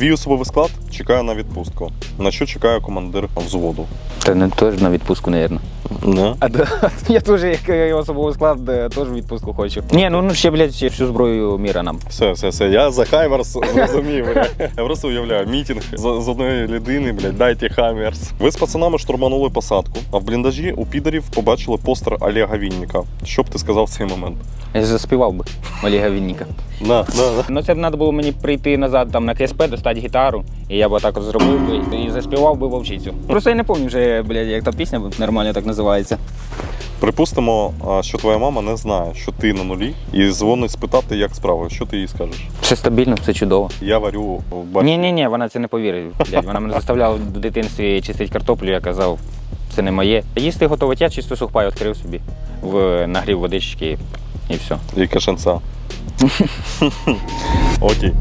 Твій особовий склад чекає на відпустку. На що чекає командир взводу? Та не теж на відпустку, мабуть. Не. А да, я теж, як особовий склад, е, теж відпустку хочу. Ні, ну, ну ще, блядь, ще всю зброю міра нам. Все, все, все. Я за Хаймерс зрозумів. Я просто уявляю, мітінг з, з одної людини, блядь, дайте Хаймерс. Ви з пацанами штурманули посадку, а в бліндажі у підерів побачили постер Олега Вінніка. Що б ти сказав в цей момент? Я заспівав би Олега Вінніка. На, на, на. Ну це б треба було мені прийти назад там на КСП, достати гітару, і я б отак от зробив би і заспівав би вовчицю. Просто я не пам'ятаю вже, блядь, як та пісня нормально так називається. Припустимо, що твоя мама не знає, що ти на нулі, і дзвонить спитати, як справи. Що ти їй скажеш? Все стабільно, все чудово. Я варю в бачу. Ні, ні, ні, вона це не повірить. Блядь. Вона мене заставляла в дитинстві чистити картоплю, я казав, це не моє. Їсти готувати я чисто сухпай відкрив собі в нагрів водички і все. І кашанця. 어디?